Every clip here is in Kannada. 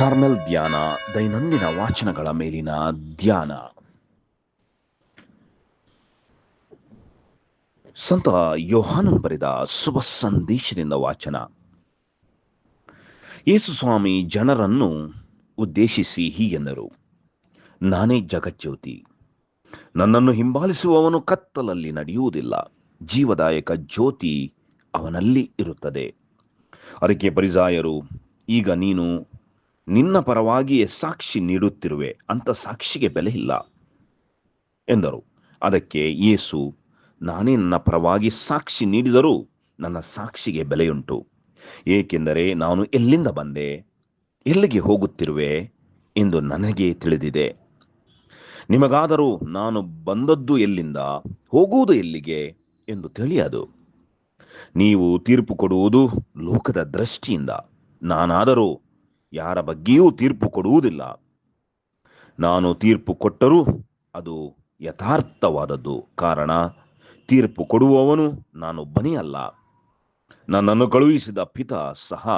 ಕಾರ್ಮೆಲ್ ಧ್ಯಾನ, ದೈನಂದಿನ ವಾಚನಗಳ ಮೇಲಿನ ಧ್ಯಾನ. ಸಂತ ಯೋಹಾನನ್ ಬರೆದ ಶುಭ ಸಂದೇಶದಿಂದ ವಾಚನ. ಯೇಸು ಸ್ವಾಮಿ ಜನರನ್ನು ಉದ್ದೇಶಿಸಿ ಹೀಗೆಂದರು. ನಾನೇ ಜಗಜ್ಯೋತಿ. ನನ್ನನ್ನು ಹಿಂಬಾಲಿಸುವವನು ಕತ್ತಲಲ್ಲಿ ನಡೆಯುವುದಿಲ್ಲ. ಜೀವದಾಯಕ ಜ್ಯೋತಿ ಅವನಲ್ಲಿ ಇರುತ್ತದೆ. ಅದಕ್ಕೆ ಪರಿಸಾಯರು, ಈಗ ನೀನು ನಿನ್ನ ಪರವಾಗಿಯೇ ಸಾಕ್ಷಿ ನೀಡುತ್ತಿರುವೆ ಅಂತ ಸಾಕ್ಷಿಗೆ ಬೆಲೆ ಇಲ್ಲ ಎಂದರು. ಅದಕ್ಕೆ ಯೇಸು, ನಾನೇ ನನ್ನ ಪರವಾಗಿ ಸಾಕ್ಷಿ ನೀಡಿದರೂ ನನ್ನ ಸಾಕ್ಷಿಗೆ ಬೆಲೆಯುಂಟು. ಏಕೆಂದರೆ ನಾನು ಎಲ್ಲಿಂದ ಬಂದೆ, ಎಲ್ಲಿಗೆ ಹೋಗುತ್ತಿರುವೆ ಎಂದು ನನಗೆ ತಿಳಿದಿದೆ. ನಿಮಗಾದರೂ ನಾನು ಬಂದದ್ದು ಎಲ್ಲಿಂದ, ಹೋಗುವುದು ಎಲ್ಲಿಗೆ ಎಂದು ತಿಳಿಯದು. ನೀವು ತೀರ್ಪು ಕೊಡುವುದು ಲೋಕದ ದೃಷ್ಟಿಯಿಂದ. ನಾನಾದರೂ ಯಾರ ಬಗ್ಗೆಯೂ ತೀರ್ಪು ಕೊಡುವುದಿಲ್ಲ. ನಾನು ತೀರ್ಪು ಕೊಟ್ಟರೂ ಅದು ಯಥಾರ್ಥವಾದದ್ದು. ಕಾರಣ, ತೀರ್ಪು ಕೊಡುವವನು ನಾನೊಬ್ಬನೇ ಅಲ್ಲ. ನನ್ನನ್ನು ಕಳುಹಿಸಿದ ಪಿತ ಸಹ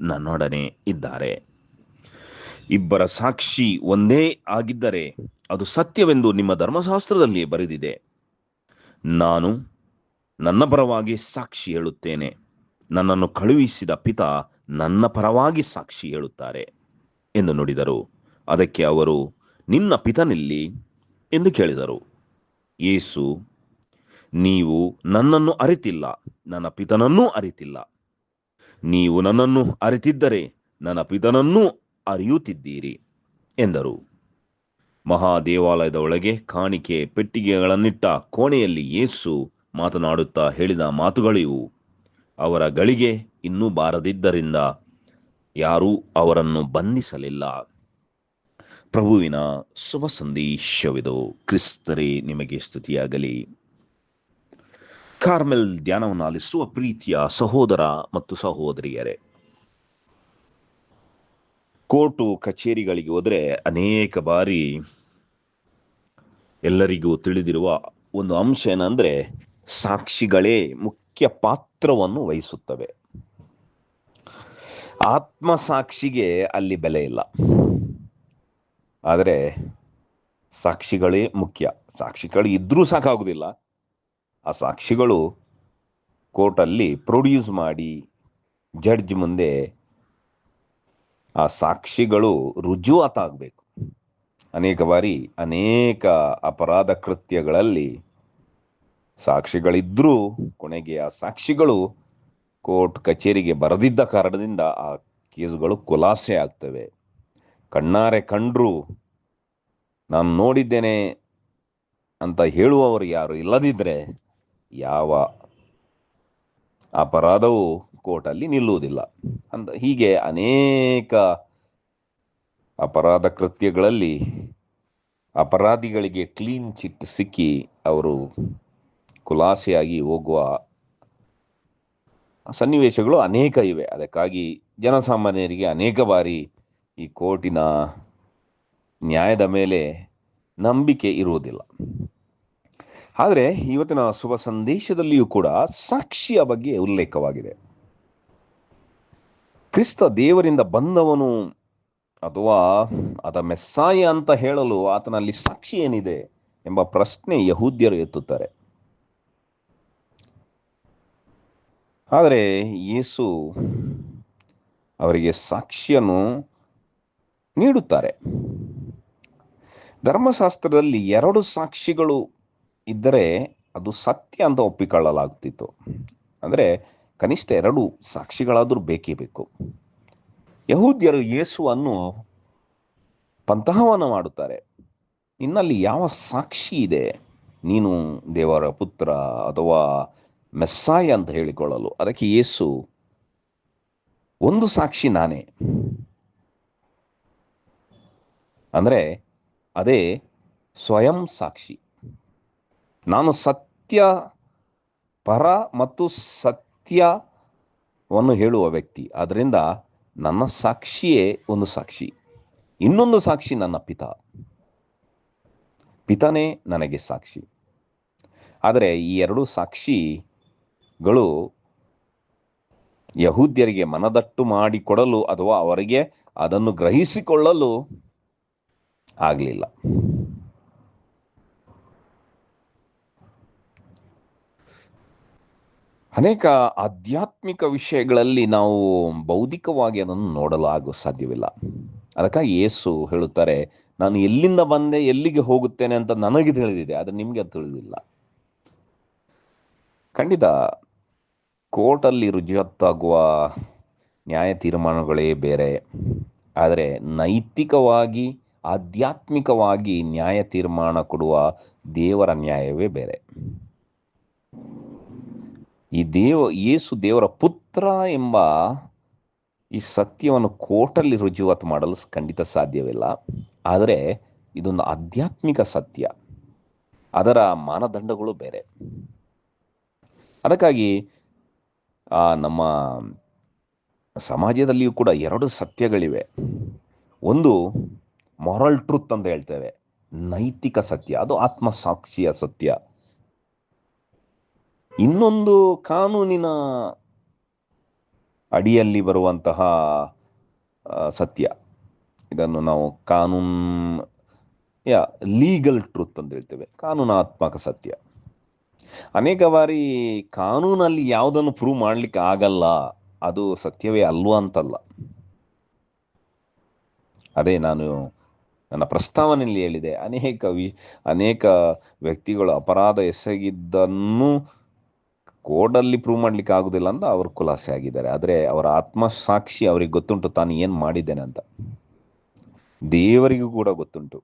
ನನ್ನೊಡನೆ ಇದ್ದಾರೆ. ಇಬ್ಬರ ಸಾಕ್ಷಿ ಒಂದೇ ಆಗಿದ್ದರೆ ಅದು ಸತ್ಯವೆಂದು ನಿಮ್ಮ ಧರ್ಮಶಾಸ್ತ್ರದಲ್ಲಿ ಬರೆದಿದೆ. ನಾನು ನನ್ನ ಪರವಾಗಿ ಸಾಕ್ಷಿ ಹೇಳುತ್ತೇನೆ. ನನ್ನನ್ನು ಕಳುಹಿಸಿದ ಪಿತ ನನ್ನ ಪರವಾಗಿ ಸಾಕ್ಷಿ ಹೇಳುತ್ತಾರೆ ಎಂದು ನುಡಿದರು. ಅದಕ್ಕೆ ಅವರು, ನಿನ್ನ ಪಿತನಿಲ್ಲಿ? ಎಂದು ಕೇಳಿದರು. ಯೇಸು, ನೀವು ನನ್ನನ್ನು ಅರಿತಿಲ್ಲ, ನನ್ನ ಪಿತನನ್ನೂ ಅರಿತಿಲ್ಲ. ನೀವು ನನ್ನನ್ನು ಅರಿತಿದ್ದರೆ ನನ್ನ ಪಿತನನ್ನೂ ಅರಿಯುತ್ತಿದ್ದೀರಿ, ಎಂದರು. ಮಹಾದೇವಾಲಯದ ಒಳಗೆ ಕಾಣಿಕೆ ಪೆಟ್ಟಿಗೆಗಳನ್ನಿಟ್ಟ ಕೋಣೆಯಲ್ಲಿ ಯೇಸು ಮಾತನಾಡುತ್ತಾ ಹೇಳಿದ ಮಾತುಗಳಿವು ಅವರ ಗಳಿಗೆ ಇನ್ನೂ ಬಾರದಿದ್ದರಿಂದ ಯಾರೂ ಅವರನ್ನು ಬಂಧಿಸಲಿಲ್ಲ. ಪ್ರಭುವಿನ ಶುಭ ಸಂದೇಶವಿದು. ಕ್ರಿಸ್ತರೇ, ನಿಮಗೆ ಸ್ತುತಿಯಾಗಲಿ. ಕಾರ್ಮೆಲ್ ಧ್ಯಾನವನ್ನು ಆಲಿಸುವ ಪ್ರೀತಿಯ ಸಹೋದರ ಮತ್ತು ಸಹೋದರಿಯರೇ, ಕೋರ್ಟು ಕಚೇರಿಗಳಿಗೆ ಹೋದರೆ ಅನೇಕ ಬಾರಿ ಎಲ್ಲರಿಗೂ ತಿಳಿದಿರುವ ಒಂದು ಅಂಶ ಏನಂದ್ರೆ ಸಾಕ್ಷಿಗಳೇ ಮುಖ್ಯ ಪಾತ್ರವನ್ನು ವಹಿಸುತ್ತವೆ. ಆತ್ಮಸಾಕ್ಷಿಗೆ ಅಲ್ಲಿ ಬೆಲೆ ಇಲ್ಲ. ಆದರೆ ಸಾಕ್ಷಿಗಳೇ ಮುಖ್ಯ. ಸಾಕ್ಷಿಗಳು ಇದ್ರೂ ಸಾಕಾಗುವುದಿಲ್ಲ ಆ ಸಾಕ್ಷಿಗಳು ಕೋರ್ಟಲ್ಲಿ ಪ್ರೊಡ್ಯೂಸ್ ಮಾಡಿ ಜಡ್ಜ್ ಮುಂದೆ ಆ ಸಾಕ್ಷಿಗಳು ರುಜುವಾತಾಗಬೇಕು ಅನೇಕ ಬಾರಿ ಅನೇಕ ಅಪರಾಧ ಕೃತ್ಯಗಳಲ್ಲಿ ಸಾಕ್ಷಿಗಳಿದ್ರೂ ಕೊನೆಗೆ ಆ ಸಾಕ್ಷಿಗಳು ಕೋರ್ಟ್ ಕಚೇರಿಗೆ ಬರದಿದ್ದ ಕಾರಣದಿಂದ ಆ ಕೇಸುಗಳು ಖುಲಾಸೆ ಆಗ್ತವೆ. ಕಣ್ಣಾರೆ ಕಂಡ್ರು, ನಾನು ನೋಡಿದ್ದೇನೆ ಅಂತ ಹೇಳುವವರು ಯಾರು ಇಲ್ಲದಿದ್ದರೆ ಯಾವ ಅಪರಾಧವು ಕೋರ್ಟಲ್ಲಿ ನಿಲ್ಲುವುದಿಲ್ಲ. ಅಂತ ಹೀಗೆ ಅನೇಕ ಅಪರಾಧ ಕೃತ್ಯಗಳಲ್ಲಿ ಅಪರಾಧಿಗಳಿಗೆ ಕ್ಲೀನ್ ಚಿಟ್ ಸಿಕ್ಕಿ ಅವರು ಖುಲಾಸೆಯಾಗಿ ಹೋಗುವ ಸನ್ನಿವೇಶಗಳು ಅನೇಕ ಇವೆ. ಅದಕ್ಕಾಗಿ ಜನಸಾಮಾನ್ಯರಿಗೆ ಅನೇಕ ಬಾರಿ ಈ ಕೋರ್ಟಿನ ನ್ಯಾಯದ ಮೇಲೆ ನಂಬಿಕೆ ಇರುವುದಿಲ್ಲ. ಆದರೆ ಇವತ್ತಿನ ಶುಭ ಸಂದೇಶದಲ್ಲಿಯೂ ಕೂಡ ಸಾಕ್ಷಿಯ ಬಗ್ಗೆ ಉಲ್ಲೇಖವಾಗಿದೆ. ಕ್ರಿಸ್ತ ದೇವರಿಂದ ಬಂದವನು ಅಥವಾ ಅದ ಮೆಸ್ಸಾಯ ಅಂತ ಹೇಳಲು ಆತನಲ್ಲಿ ಸಾಕ್ಷಿ ಏನಿದೆ ಎಂಬ ಪ್ರಶ್ನೆ ಯಹೂದ್ಯರು ಎತ್ತುತ್ತಾರೆ. ಆದರೆ ಯೇಸು ಅವರಿಗೆ ಸಾಕ್ಷಿಯನ್ನು ನೀಡುತ್ತಾರೆ. ಧರ್ಮಶಾಸ್ತ್ರದಲ್ಲಿ ಎರಡು ಸಾಕ್ಷಿಗಳು ಇದ್ದರೆ ಅದು ಸತ್ಯ ಅಂತ ಒಪ್ಪಿಕೊಳ್ಳಲಾಗುತ್ತಿತ್ತು. ಅಂದರೆ ಕನಿಷ್ಠ ಎರಡು ಸಾಕ್ಷಿಗಳಾದರೂ ಬೇಕೇ ಬೇಕು. ಯಹೂದ್ಯರು ಯೇಸುವನ್ನು ಪಂತಹವನ್ನು ಮಾಡುತ್ತಾರೆ. ನಿನ್ನಲ್ಲಿ ಯಾವ ಸಾಕ್ಷಿ ಇದೆ? ನೀನು ದೇವರ ಪುತ್ರ ಅಥವಾ ಮೆಸ್ಸಾಯ ಅಂತ ಹೇಳಿಕೊಳ್ಳಲು. ಅದಕ್ಕೆ ಯೇಸು, ಒಂದು ಸಾಕ್ಷಿ ನಾನೇ. ಅಂದರೆ, ಅದೇ ಸ್ವಯಂ ಸಾಕ್ಷಿ. ನಾನು ಸತ್ಯ, ಪರ ಮತ್ತು ಸತ್ಯವನ್ನು ಹೇಳುವ ವ್ಯಕ್ತಿ. ಆದ್ದರಿಂದ ನನ್ನ ಸಾಕ್ಷಿಯೇ ಒಂದು ಸಾಕ್ಷಿ. ಇನ್ನೊಂದು ಸಾಕ್ಷಿ ನನ್ನ ಪಿತ. ಪಿತನೇ ನನಗೆ ಸಾಕ್ಷಿ. ಆದರೆ ಈ ಎರಡು ಸಾಕ್ಷಿಗಳು ಯಹೂದ್ಯರಿಗೆ ಮನದಟ್ಟು ಮಾಡಿಕೊಡಲು ಅಥವಾ ಅವರಿಗೆ ಅದನ್ನು ಗ್ರಹಿಸಿಕೊಳ್ಳಲು ಆಗಲಿಲ್ಲ. ಅನೇಕ ಆಧ್ಯಾತ್ಮಿಕ ವಿಷಯಗಳಲ್ಲಿ ನಾವು ಬೌದ್ಧಿಕವಾಗಿ ಅದನ್ನು ನೋಡಲು ಆಗೋ ಸಾಧ್ಯವಿಲ್ಲ. ಅದಕ್ಕಾಗಿ ಯೇಸು ಹೇಳುತ್ತಾರೆ, ನಾನು ಎಲ್ಲಿಂದ ಬಂದೆ, ಎಲ್ಲಿಗೆ ಹೋಗುತ್ತೇನೆ ಅಂತ ನನಗೆ ತಿಳಿದಿದೆ, ಆದರೆ ನಿಮಗೆ ಅದು ತಿಳಿದಿಲ್ಲ. ಖಂಡಿತ ಕೋರ್ಟಲ್ಲಿ ರುಜುವತ್ತಾಗುವ ನ್ಯಾಯ ತೀರ್ಮಾನಗಳೇ ಬೇರೆ. ಆದರೆ ನೈತಿಕವಾಗಿ, ಆಧ್ಯಾತ್ಮಿಕವಾಗಿ ನ್ಯಾಯ ತೀರ್ಮಾನ ಕೊಡುವ ದೇವರ ನ್ಯಾಯವೇ ಬೇರೆ. ಈ ದೇವ, ಯೇಸು ದೇವರ ಪುತ್ರ ಎಂಬ ಈ ಸತ್ಯವನ್ನು ಕೋರ್ಟಲ್ಲಿ ರುಜುವಾತು ಮಾಡಲು ಖಂಡಿತ ಸಾಧ್ಯವಿಲ್ಲ. ಆದರೆ ಇದೊಂದು ಆಧ್ಯಾತ್ಮಿಕ ಸತ್ಯ. ಅದರ ಮಾನದಂಡಗಳು ಬೇರೆ. ಅದಕ್ಕಾಗಿ ನಮ್ಮ ಸಮಾಜದಲ್ಲಿಯೂ ಕೂಡ ಎರಡು ಸತ್ಯಗಳಿವೆ. ಒಂದು ಮೊರಲ್ ಟ್ರುತ್ ಅಂತ ಹೇಳ್ತೇವೆ, ನೈತಿಕ ಸತ್ಯ, ಅದು ಆತ್ಮಸಾಕ್ಷಿಯ ಸತ್ಯ. ಇನ್ನೊಂದು ಕಾನೂನಿನ ಅಡಿಯಲ್ಲಿ ಬರುವಂತಹ ಸತ್ಯ. ಇದನ್ನು ನಾವು ಕಾನೂನ್, ಯಾ ಲೀಗಲ್ ಟ್ರುತ್ ಅಂತ ಹೇಳ್ತೇವೆ, ಕಾನೂನಾತ್ಮಕ ಸತ್ಯ. ಅನೇಕ ಬಾರಿ ಕಾನೂನಲ್ಲಿ ಯಾವುದನ್ನು ಪ್ರೂವ್ ಮಾಡ್ಲಿಕ್ಕೆ ಆಗಲ್ಲ, ಅದು ಸತ್ಯವೇ ಅಲ್ವಾ ಅಂತಲ್ಲ. ಅದೇ ನಾನು ನನ್ನ ಪ್ರಸ್ತಾವನೆಯಲ್ಲಿ ಹೇಳಿದೆ, ಅನೇಕ ವಿ, ಅನೇಕ ವ್ಯಕ್ತಿಗಳು ಅಪರಾಧ ಎಸಗಿದ್ದನ್ನು ಕೋರ್ಡಲ್ಲಿ ಪ್ರೂವ್ ಮಾಡ್ಲಿಕ್ಕೆ ಆಗುದಿಲ್ಲ ಅಂತ ಅವರು ಖುಲಾಸೆ ಆಗಿದ್ದಾರೆ. ಆದರೆ ಅವರ ಆತ್ಮಸಾಕ್ಷಿ ಅವರಿಗೆ ಗೊತ್ತುಂಟು, ತಾನು ಏನು ಮಾಡಿದ್ದೇನೆ ಅಂತ. ದೇವರಿಗೂ ಕೂಡ ಗೊತ್ತುಂಟು.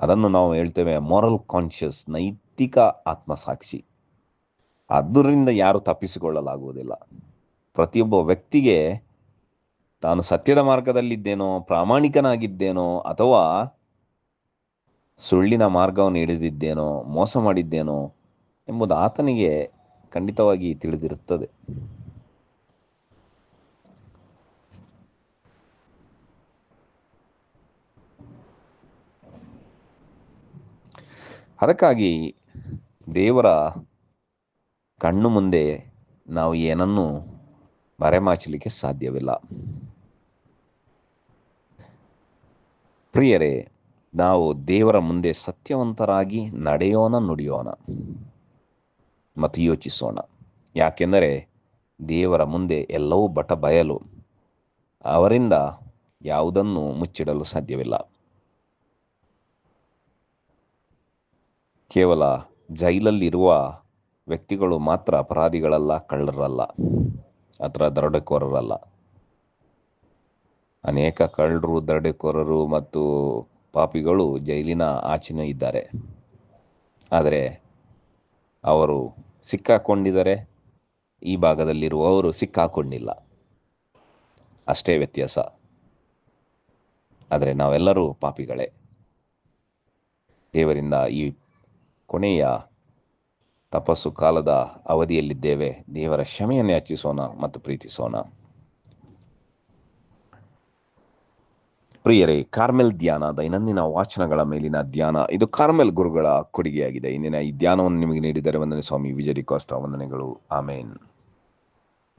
ಅದನ್ನು ನಾವು ಹೇಳ್ತೇವೆ ಮಾರಲ್ ಕಾನ್ಷಿಯಸ್ ನೈತಿಕ ಆತ್ಮಸಾಕ್ಷಿ. ಅದರಿಂದ ಯಾರು ತಪ್ಪಿಸಿಕೊಳ್ಳಲಾಗುವುದಿಲ್ಲ. ಪ್ರತಿಯೊಬ್ಬ ವ್ಯಕ್ತಿಗೆ ತಾನು ಸತ್ಯದ ಮಾರ್ಗದಲ್ಲಿದ್ದೇನೋ, ಪ್ರಾಮಾಣಿಕನಾಗಿದ್ದೇನೋ, ಅಥವಾ ಸುಳ್ಳಿನ ಮಾರ್ಗವನ್ನು ಹಿಡಿದಿದ್ದೇನೋ, ಮೋಸ ಮಾಡಿದ್ದೇನೋ ಎಂಬುದು ಆತನಿಗೆ ಖಂಡಿತವಾಗಿ ತಿಳಿದಿರುತ್ತದೆ. ಅದಕ್ಕಾಗಿ ದೇವರ ಕಣ್ಣು ಮುಂದೆ ನಾವು ಏನನ್ನು ಮರೆಮಾಚಲಿಕ್ಕೆ ಸಾಧ್ಯವಿಲ್ಲ. ಪ್ರಿಯರೇ, ನಾವು ದೇವರ ಮುಂದೆ ಸತ್ಯವಂತರಾಗಿ ನಡೆಯೋಣ, ನುಡಿಯೋಣ, ಮತ್ತು ಯೋಚಿಸೋಣ. ಯಾಕೆಂದರೆ ದೇವರ ಮುಂದೆ ಎಲ್ಲವೂ ಬಟ ಬಯಲು ಅವರಿಂದ ಯಾವುದನ್ನು ಮುಚ್ಚಿಡಲು ಸಾಧ್ಯವಿಲ್ಲ. ಕೇವಲ ಜೈಲಲ್ಲಿರುವ ವ್ಯಕ್ತಿಗಳು ಮಾತ್ರ ಅಪರಾಧಿಗಳಲ್ಲ, ಕಳ್ಳರಲ್ಲ ಅಥವಾ ದರೋಡೆಕೋರರಲ್ಲ. ಅನೇಕ ಕಳ್ಳರು, ದರೋಡೆಕೋರರು ಮತ್ತು ಪಾಪಿಗಳು ಜೈಲಿನ ಆಚಿನ ಇದ್ದಾರೆ. ಆದರೆ ಅವರು ಸಿಕ್ಕಾಕೊಂಡಿದ್ದಾರೆ, ಈ ಭಾಗದಲ್ಲಿರುವವರು ಸಿಕ್ಕಾಕೊಂಡಿಲ್ಲ. ಅಷ್ಟೇ ವ್ಯತ್ಯಾಸ. ಆದರೆ ನಾವೆಲ್ಲರೂ ಪಾಪಿಗಳೇ. ದೇವರಿಂದ ಈ ಕೊನೆಯ ತಪಸ್ಸು ಕಾಲದ ಅವಧಿಯಲ್ಲಿದ್ದೇವೆ. ದೇವರ ಕ್ಷಮೆಯನ್ನು ಯಾಚಿಸೋಣ ಮತ್ತು ಪ್ರೀತಿಸೋಣ. ಪ್ರಿಯರೇ, ಕಾರ್ಮೆಲ್ ಧ್ಯಾನ, ದೈನಂದಿನ ವಾಚನಗಳ ಮೇಲಿನ ಧ್ಯಾನ, ಇದು ಕಾರ್ಮೆಲ್ ಗುರುಗಳ ಕೊಡುಗೆಯಾಗಿದೆ. ಇಂದಿನ ಈ ಧ್ಯಾನವನ್ನು ನಿಮಗೆ ನೀಡಿದರೆ ವಂದನೆ ಸ್ವಾಮಿ ವಿಜಯ್ ವಂದನೆಗಳು. ಆಮೇನ್.